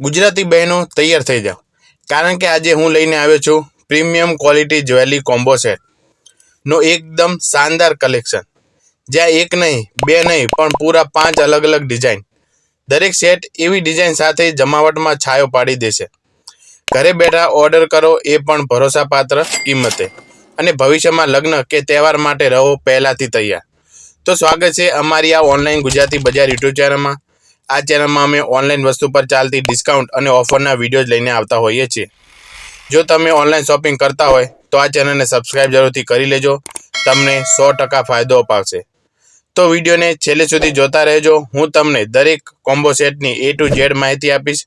ગુજરાતી બહેનો તૈયાર થઈ જાઓ. કારણ કે આજે હું લઈને આવ્યો છું premium quality jewellery combo set નો એકદમ શાનદાર કલેક્શન. જ્યાં એક નહીં, બે નહીં, પણ પૂરા પાંચ અલગ અલગ ડિઝાઇન. દરેક સેટ એવી ડિઝાઇન સાથે જમાવટમાં છાયો પાડી દેશે. ઘરે બેઠા ઓર્ડર કરો એ પણ ભરોસાપાત્ર કિંમતે. અને ભવિષ્યમાં લગ્ન કે તહેવાર માટે રહો પહેલાંથી તૈયાર. તો સ્વાગત છે અમારી આ ઓનલાઈન ગુજરાતી બજાર યુટ્યુબ ચેનલમાં. આ ચેનલમાં અમે ઓનલાઈન વસ્તુ પર ચાલતી ડિસ્કાઉન્ટ અને ઓફરના વિડીયોઝ લઈને આવતા હોઈએ છીએ. જો તમે ઓનલાઈન શોપિંગ કરતા હોય, તો આ ચેનલને સબસ્ક્રાઇબ જરૂરથી કરી લેજો. તમને સો ટકા ફાયદો અપાવશે. તો વિડીયોને છેલ્લે સુધી જોતા રહેજો. હું તમને દરેક કોમ્બો સેટની એ ટુ ઝેડ માહિતી આપીશ.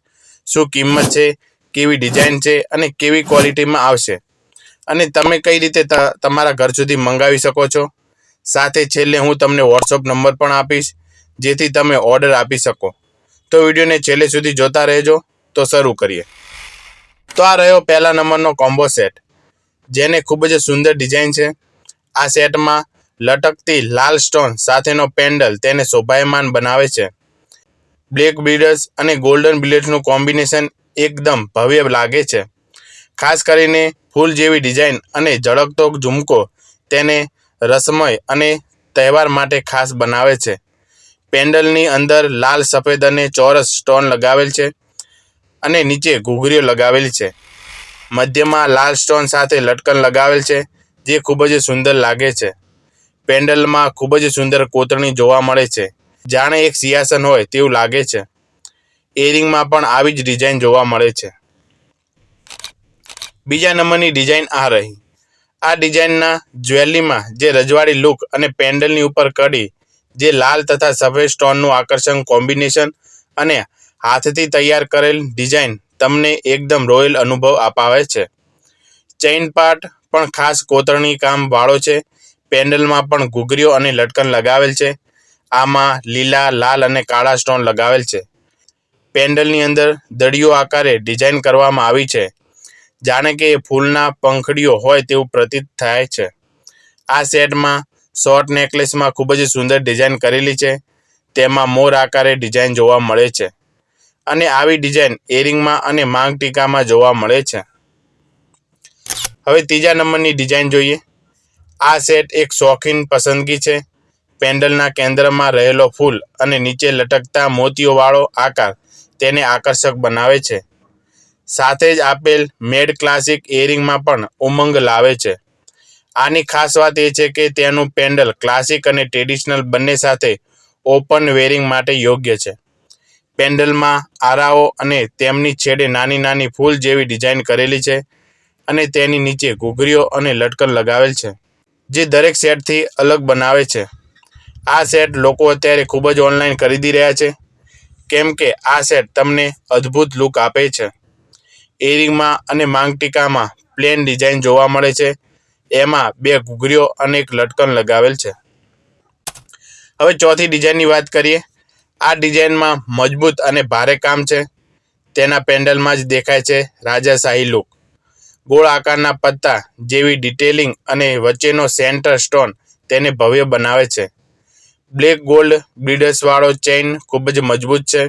શું કિંમત છે, કેવી ડિઝાઇન છે અને કેવી ક્વોલિટીમાં આવશે. અને તમે કઈ રીતે તમારા ઘર સુધી મંગાવી શકો છો. સાથે છેલ્લે હું તમને વોટ્સઅપ નંબર પણ આપીશ. જેથી તમે ઓર્ડર આપી શકો. તો વિડીયોને છેલ્લે સુધી જોતા રહેજો. તો શરૂ કરીએ. તો આ રહ્યો પહેલા નંબરનો કોમ્બો સેટ જેને ખૂબ જ સુંદર ડિઝાઇન છે. આ સેટમાં લટકતી લાલ સ્ટોન સાથેનો પેન્ડલ તેને શોભાયમાન બનાવે છે. બ્લેક બીડર્સ અને ગોલ્ડન બિલેટ્સનું કોમ્બિનેશન એકદમ ભવ્ય લાગે છે. ખાસ કરીને ફૂલ જેવી ડિઝાઇન અને ઝળકતો ઝુમકો તેને રસમય અને તહેવાર માટે ખાસ બનાવે છે. પેન્ડલની અંદર લાલ, સફેદ અને ચોરસ સ્ટોન લગાવેલ છે અને નીચે ઘૂઘરીઓ લગાવેલી છે. મધ્યમાં લાલ સ્ટોન સાથે લટકન લગાવેલ છે, જે ખૂબ જ સુંદર લાગે છે. પેન્ડલમાં ખૂબ જ સુંદર કોતરણી જોવા મળે છે. જાણે એક સિંહાસન હોય તેવું લાગે છે. એરિંગમાં પણ આવી જ ડિઝાઇન જોવા મળે છે. બીજા નંબરની ડિઝાઇન આ રહી. આ ડિઝાઇનના જ્વેલરીમાં જે રજવાડી લુક અને પેન્ડલની ઉપર કડી જે લાલ તથા સફેદ સ્ટોનનું આકર્ષક કોમ્બિનેશન અને હાથથી તૈયાર કરેલ ડિઝાઇન તમને એકદમ રોયલ અનુભવ અપાવે છે. ચેઇન પાર્ટ પણ ખાસ કોતરણી કામ વાળો છે. પેન્ડલમાં પણ ઘૂઘરીઓ અને લટકન લગાવેલ છે. આમાં લીલા, લાલ અને કાળા સ્ટોન લગાવેલ છે. પેન્ડલની અંદર દડીઓ આકારે ડિઝાઇન કરવામાં આવી છે. જાણે કે એ ફૂલના પંખડીઓ હોય તેવું પ્રતીત થાય છે. આ સેટમાં શોર્ટ નેકલેસમાં ખૂબ જ સુંદર ડિઝાઇન કરેલી છે. તેમાં મોર આકારે ડિઝાઇન જોવા મળે છે. અને આવી ડિઝાઇન એરિંગમાં અને માંગ ટીકામાં જોવા મળે છે. હવે ત્રીજા નંબરની ડિઝાઇન જોઈએ. આ સેટ એક શોખીન પસંદગી છે. પેન્ડલના કેન્દ્રમાં રહેલો ફૂલ અને નીચે લટકતા મોતીઓવાળો આકાર તેને આકર્ષક બનાવે છે. સાથે જ આપેલ મેડ ક્લાસિક એરિંગમાં પણ ઉમંગ લાવે છે. આની ખાસ વાત એ છે કે તેનું પેન્ડલ ક્લાસિક અને ટ્રેડિશનલ બંને સાથે ઓપન વેરિંગ માટે યોગ્ય છે. પેન્ડલમાં આરાઓ અને તેમની છેડે નાની નાની ફૂલ જેવી ડિઝાઇન કરેલી છે અને તેની નીચે ઘૂઘરીઓ અને લટકન લગાવેલ છે, જે દરેક સેટથી અલગ બનાવે છે. આ સેટ લોકો અત્યારે ખૂબ જ ઓનલાઈન ખરીદી રહ્યા છે, કેમ કે આ સેટ તમને અદ્ભુત લુક આપે છે. એરિંગમાં અને માંગટીકામાં પ્લેન ડિઝાઇન જોવા મળે છે એમાં બે ઘૂઘરીઓ અને એક લટકન લગાવેલ છે. હવે ચોથી ડિઝાઇનની વાત કરીએ. આ ડિઝાઇનમાં મજબૂત અને ભારે કામ છે. તેના પેન્ડલમાં જ દેખાય છે રાજાશાહી લુક. ગોળ આકારના પત્તા જેવી ડિટેલિંગ અને વચ્ચેનો સેન્ટર સ્ટોન તેને ભવ્ય બનાવે છે. બ્લેક ગોલ્ડ બ્રિડર્સવાળો ચેઇન ખૂબ જ મજબૂત છે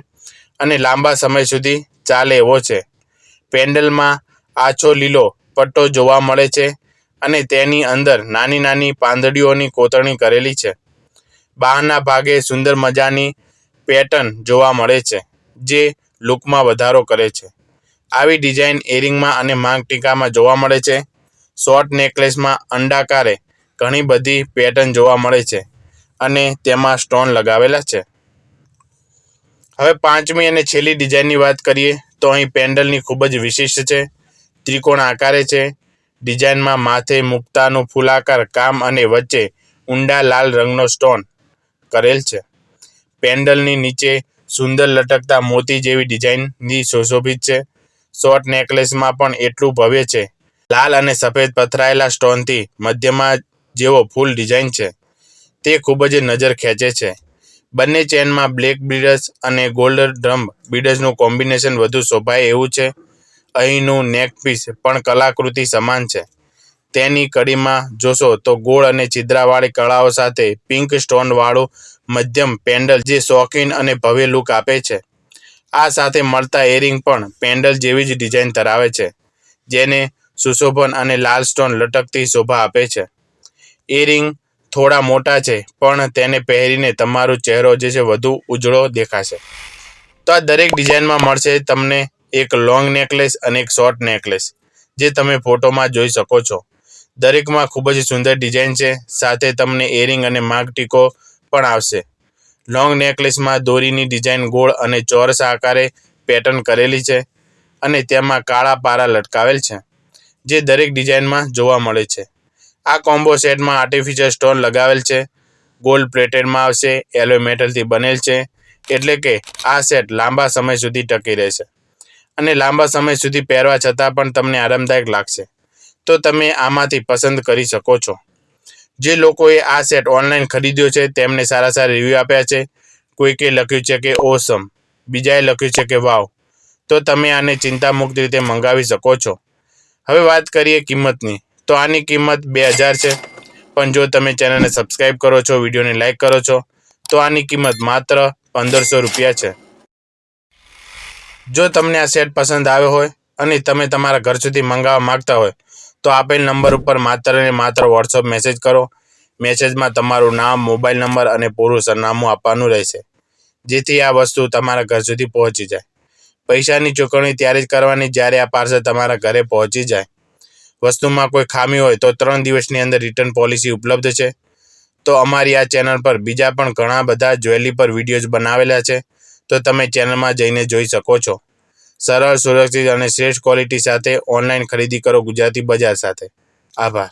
અને લાંબા સમય સુધી ચાલે એવો છે. પેન્ડલમાં આછો લીલો પટ્ટો જોવા મળે છે અને તેની અંદર નાની નાની પાંદડીઓની કોતરણી કરેલી છે. બહારના ભાગે સુંદર મજાની પેટર્ન જોવા મળે છે, જે લુકમાં વધારો કરે છે. આવી ડિઝાઇન એરિંગમાં અને માંગ ટીકામાં જોવા મળે છે. શોર્ટ નેકલેસમાં અંડાકારે ઘણી બધી પેટર્ન જોવા મળે છે અને તેમાં સ્ટોન લગાવેલા છે. હવે પાંચમી અને છેલ્લી ડિઝાઇનની વાત કરીએ તો અહીં પેન્ડલની ખૂબ જ વિશિષ્ટ છે, ત્રિકોણ આકારે છે ડિઝાઇનમાં માથે મુક્તાનું ફૂલાકાર, કામ અને વચ્ચે ઊંડા લાલ રંગનો સ્ટોન કરેલ છે. પેન્ડલની નીચે સુંદર લટકતા મોતી જેવી ડિઝાઇનની સુશોભિત છે. શોર્ટ નેકલેસમાં પણ એટલું ભવ્ય છે. લાલ અને સફેદ પથરાયેલા સ્ટોનથી મધ્યમાં જેવો ફૂલ ડિઝાઇન છે. તે ખૂબ જ નજર ખેંચે છે. બંને ચેનમાં બ્લેક બીડસ અને ગોલ્ડ ડ્રમ બીડર્સનું કોમ્બિનેશન વધુ શોભાય એવું છે. અહીંનું નેકપીસ પણ કલાકૃતિ સમાન છે. તેની કડીમાં જોશો તો ગોળ અને છિદ્રાવાળી કળાઓ સાથે પિંક સ્ટોનવાળું મધ્યમ પેન્ડલ જે શોખીન અને ભવ્ય લુક આપે છે. આ સાથે મળતા એરિંગ પણ પેન્ડલ જેવી જ ડિઝાઇન ધરાવે છે, જેને સુશોભન અને લાલ સ્ટોન લટકતી શોભા આપે છે. એરિંગ થોડા મોટા છે, પણ તેને પહેરીને તમારો ચહેરો જે છે વધુ ઉજળો દેખાશે. તો આ દરેક ડિઝાઇનમાં મળશે તમને એક લોંગ નેકલેસ અને એક શોર્ટ નેકલેસ જે તમે ફોટોમાં જોઈ શકો છો. દરેકમાં ખૂબ જ સુંદર ડિઝાઇન છે, સાથે તમને એરિંગ અને માગ ટીકો પણ આવશે. લોંગ નેકલેસમાં દોરીની ડિઝાઇન ગોળ અને ચોરસ આકારે પેટર્ન કરેલી છે અને તેમાં કાળા પારા લટકાવેલ છે, જે દરેક ડિઝાઇનમાં જોવા મળે છે. આ કોમ્બો સેટમાં આર્ટિફિશિયલ સ્ટોન લગાવેલ છે ગોલ્ડ પ્લેટેડમાં આવશે એલોય મેટલથી બનેલ છે, એટલે કે આ સેટ લાંબા સમય સુધી ટકી રહેશે. અને લાંબા સમય સુધી પહેરવા છતાં પણ તમને આરામદાયક લાગશે. તો તમે આમાંથી પસંદ કરી શકો છો. જે લોકોએ આ સેટ ઓનલાઈન ખરીદ્યો છે, તેમને સારા સારા રિવ્યૂ આપ્યા છે. કોઈકે લખ્યું છે કે ઓસમ બીજાએ લખ્યું છે કે વાવ તો તમે આને ચિંતામુક્ત રીતે મંગાવી શકો છો. હવે વાત કરીએ કિંમતની. તો આની કિંમત બે હજાર છે. પણ જો તમે ચેનલને સબસ્ક્રાઈબ કરો છો, વિડીયોને લાઇક કરો છો, તો આની કિંમત માત્ર પંદરસો રૂપિયા છે. જો તમને આ સેટ પસંદ આવ્યો હોય અને તમે તમારા ઘર સુધી મંગાવવા માંગતા હોય, તો આપેલ નંબર ઉપર માત્ર ને માત્ર વોટ્સઅપ મેસેજ કરો. મેસેજમાં તમારું નામ મોબાઈલ નંબર અને પૂરું સરનામું આપવાનું રહેશે. જેથી આ વસ્તુ તમારા ઘર સુધી પહોંચી જાય. પૈસાની ચૂકવણી ત્યારે જ કરવાની જ્યારે આ પાર્સલ તમારા ઘરે પહોંચી જાય. વસ્તુમાં કોઈ ખામી હોય તો ત્રણ દિવસની અંદર રિટર્ન પોલિસી ઉપલબ્ધ છે. તો અમારી આ ચેનલ પર બીજા પણ ઘણા બધા જ્વેલરી પર વિડીયોઝ બનાવેલા છે. તો તમે ચેનલમાં જઈને જોઈ શકો છો. સરળ, સુરક્ષિત અને શ્રેષ્ઠ ક્વોલિટી સાથે ઓનલાઈન ખરીદી કરો ગુજરાતી બજાર સાથે. આભાર.